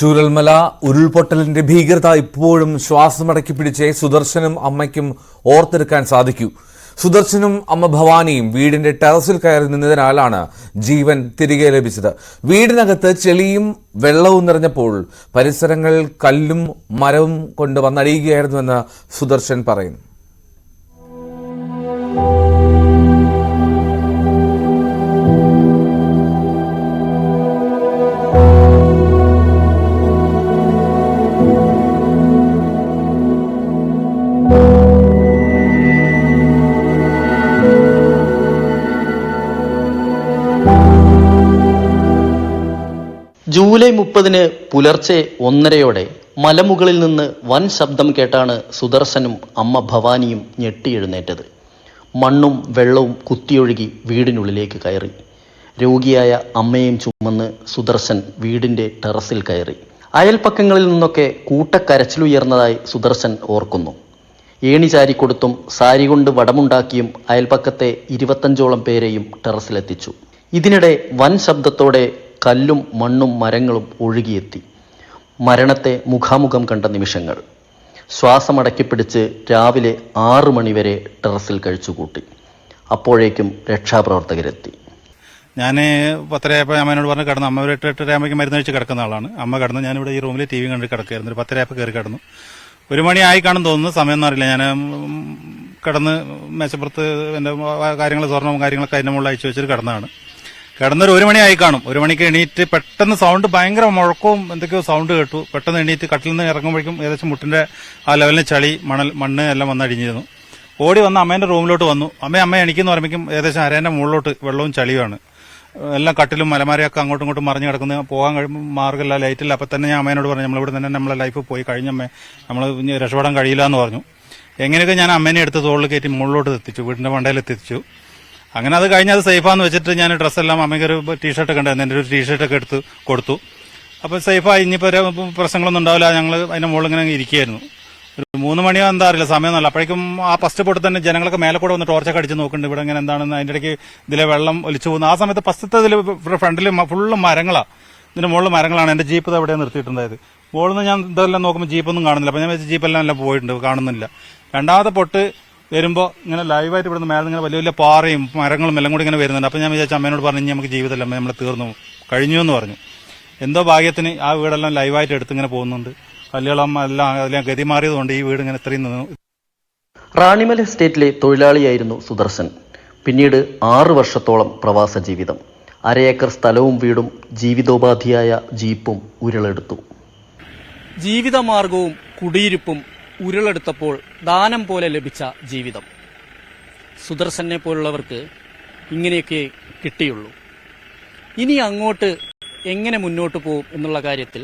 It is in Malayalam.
ചൂരൽമല ഉരുൾപൊട്ടലിന്റെ ഭീകരത ഇപ്പോഴും ശ്വാസമടക്കി പിടിച്ചേ സുദർശനും അമ്മയ്ക്കും ഓർത്തെടുക്കാൻ സാധിക്കൂ. സുദർശനും അമ്മ ഭവാനിയും വീടിന്റെ ടെറസിൽ കയറി നിന്നതിനാലാണ് ജീവൻ തിരികെ ലഭിച്ചത്. വീടിനകത്ത് ചെളിയും വെള്ളവും നിറഞ്ഞപ്പോൾ പരിസരങ്ങൾ കല്ലും മരവും കൊണ്ട് വന്നടിയുകയായിരുന്നുവെന്ന് സുദർശൻ പറയുന്നു. ജൂലൈ മുപ്പതിന് പുലർച്ചെ ഒന്നരയോടെ മലമുകളിൽ നിന്ന് വൻ ശബ്ദം കേട്ടാണ് സുദർശനും അമ്മ ഭവാനിയും ഞെട്ടിയെഴുന്നേറ്റത്. മണ്ണും വെള്ളവും കുത്തിയൊഴുകി വീടിനുള്ളിലേക്ക് കയറി. രോഗിയായ അമ്മയും ചുമന്ന് സുദർശൻ വീടിന്റെ ടെറസിൽ കയറി. അയൽപ്പക്കങ്ങളിൽ നിന്നൊക്കെ കൂട്ടക്കരച്ചിലുയർന്നതായി സുദർശൻ ഓർക്കുന്നു. ഏണി ചാരിക്കൊടുത്തും സാരി കൊണ്ട് വടമുണ്ടാക്കിയും അയൽപ്പക്കത്തെ ഇരുപത്തഞ്ചോളം പേരെയും ടെറസിലെത്തിച്ചു. ഇതിനിടെ വൻ ശബ്ദത്തോടെ കല്ലും മണ്ണും മരങ്ങളും ഒഴുകിയെത്തി. മരണത്തെ മുഖാമുഖം കണ്ട നിമിഷങ്ങൾ. ശ്വാസമടക്കിപ്പിടിച്ച് രാവിലെ ആറ് മണിവരെ ടെറസിൽ കഴിച്ചുകൂട്ടി. അപ്പോഴേക്കും രക്ഷാപ്രവർത്തകരെത്തി. ഞാൻ പത്തരയപ്പോൾ അമ്മേനോട് പറഞ്ഞ് കിടന്നു. അമ്മ ഒരു എട്ട് എട്ടരയാകുമ്പോൾ മരുന്ന് കഴിച്ച് കിടക്കുന്ന ആളാണ്. അമ്മ കിടന്നു ഞാനിവിടെ ഈ റൂമിൽ ടി വി കണ്ട് കിടക്കുകയായിരുന്നു. ഒരു പത്തരയപ്പോൾ കയറി കിടന്നു. ഒരു മണിയായി കാണും തോന്നുന്നു. സമയമൊന്നും അറിയില്ല. ഞാൻ കിടന്ന് മേശപ്പുറത്ത് എന്റെ കാര്യങ്ങൾ സ്വർണവും കാര്യങ്ങളൊക്കെ അതിന്റെ മുകളിൽ അയച്ചു വെച്ചിട്ട് കിടന്നതാണ്. കിടന്നൊരു ഒരു മണിയായി കാണും. ഒരു മണിക്ക് എണീറ്റ് പെട്ടെന്ന് സൗണ്ട് ഭയങ്കര മുഴക്കവും എന്തൊക്കെയോ സൗണ്ട് കേട്ടു. പെട്ടെന്ന് എണീറ്റ് കട്ടിൽ നിന്ന് ഇറങ്ങുമ്പോഴേക്കും ഏകദേശം മുട്ടിന്റെ ആ ലെവലിന് ചളി മണൽ മണ്ണ് എല്ലാം വന്നടിഞ്ഞിരുന്നു. ഓടി വന്ന് അമ്മേന്റെ റൂമിലോട്ട് വന്നു. അമ്മ അമ്മ എണീക്കെന്ന് പറയുമ്പോഴേക്കും ഏകദേശം അരേന്റെ മുകളിലോട്ട് വെള്ളവും ചളിയുമാണ്. എല്ലാം കട്ടിലും മലമാരയൊക്കെ അങ്ങോട്ടും ഇങ്ങോട്ടും മറിഞ്ഞു കിടക്കുന്നത് പോകാൻ കഴിയുമ്പോൾ മാർഗമില്ല ലൈറ്റില്ല അപ്പം തന്നെ ഞാൻ അമ്മേനോട് പറഞ്ഞു നമ്മളിവിടെ തന്നെ നമ്മളെ ലൈഫ് പോയി കഴിഞ്ഞ കഴിഞ്ഞമ്മേ നമ്മൾ രക്ഷപ്പെടാൻ കഴിയില്ല എന്ന് പറഞ്ഞു. എങ്ങനെയൊക്കെ ഞാൻ അമ്മേനെ എടുത്ത് തോളിൽ കയറ്റി മുകളിലോട്ട് എത്തിച്ചു വീടിന്റെ മണ്ടയിൽ എത്തിച്ചു. അങ്ങനെ അത് കഴിഞ്ഞ് അത് സേഫാന്ന് വെച്ചിട്ട് ഞാൻ ഡ്രസ്സെല്ലാം അമ്മയ്ക്ക് ഒരു ടീഷർട്ട് ഒക്കെ ഉണ്ടായിരുന്നു എന്റെ ഒരു ടീഷർട്ട് ഒക്കെ എടുത്ത് കൊടുത്തു. അപ്പോൾ സേഫായി. ഇനിയിപ്പോൾ പ്രശ്നങ്ങളൊന്നും ഉണ്ടാവില്ല. ഞങ്ങൾ അതിന്റെ മുകളിൽ ഇങ്ങനെ ഇരിക്കുകയായിരുന്നു. ഒരു മൂന്ന് മണിയോ എന്താ അറിയില്ല. സമയമൊന്നുമല്ല അപ്പോഴേക്കും ആ ഫസ്റ്റ് പൊട്ട് തന്നെ ജനങ്ങളൊക്കെ മേലെ കൂടെ വന്ന് ടോർച്ചൊക്കെ അടിച്ച് നോക്കുന്നുണ്ട്. ഇവിടെ ഇങ്ങനെ എന്താണെന്ന് അതിന്റെ ഇടയ്ക്ക് ഇതിലെ വെള്ളം ഒലിച്ചു പോകുന്നു. ആ സമയത്ത് ഫസ്റ്റത്തെ ഇതിൽ ഫ്രണ്ടിൽ ഫുള്ള് മരങ്ങളാണ് ഇതിന്റെ മുകളിൽ മരങ്ങളാണ്. എന്റെ ജീപ്പ് അവിടെ നിർത്തിയിട്ടുണ്ടായത്? മുകളിൽ നിന്ന് ഞാൻ ഇതെല്ലാം നോക്കുമ്പോൾ ജീപ്പൊന്നും കാണുന്നില്ല. അപ്പോൾ ഞാൻ വെച്ച് ജീപ്പെല്ലാം എല്ലാം പോയിട്ടുണ്ട്. കാണുന്നില്ല. രണ്ടാമത്തെ പൊട്ട് വരുമ്പോൾ ഇങ്ങനെ ലൈവായിട്ട് ഇവിടുന്ന് മേലെ ഇങ്ങനെ വലിയ വലിയ പാറയും മരങ്ങളും എല്ലാം കൂടി ഇങ്ങനെ വരുന്നുണ്ട്. അപ്പോൾ ഞാൻ വിചാരിച്ചു അമ്മേനോട് പറഞ്ഞു ഇനി നമുക്ക് ജീവിതമല്ല അമ്മ? നമ്മളെ തീർന്നു. കഴിഞ്ഞു എന്ന് പറഞ്ഞു. എന്തോ ഭാഗ്യത്തിന് ആ വീടെല്ലാം ലൈവായിട്ട് എടുത്ത് ഇങ്ങനെ പോകുന്നുണ്ട്. കല്ലുകളും എല്ലാം അതെല്ലാം ഗതി മാറിയതുകൊണ്ട് ഈ വീട് ഇങ്ങനെ ഇത്രയും നിന്നു. റാണിമല എസ്റ്റേറ്റിലെ തൊഴിലാളിയായിരുന്നു സുദർശൻ. പിന്നീട് ആറു വർഷത്തോളം പ്രവാസ ജീവിതം. അരയേക്കർ സ്ഥലവും വീടും ജീവിതോപാധിയായ ജീപ്പും ഉരുളെടുത്തു. ജീവിതമാർഗവും കുടിയിരിപ്പും ഉരുളെടുത്തപ്പോൾ ദാനം പോലെ ലഭിച്ച ജീവിതം. സുദർശനെ പോലുള്ളവർക്ക് ഇങ്ങനെയൊക്കെ കിട്ടിയുള്ളൂ. ഇനി അങ്ങോട്ട് എങ്ങനെ മുന്നോട്ട് പോകും എന്നുള്ള കാര്യത്തിൽ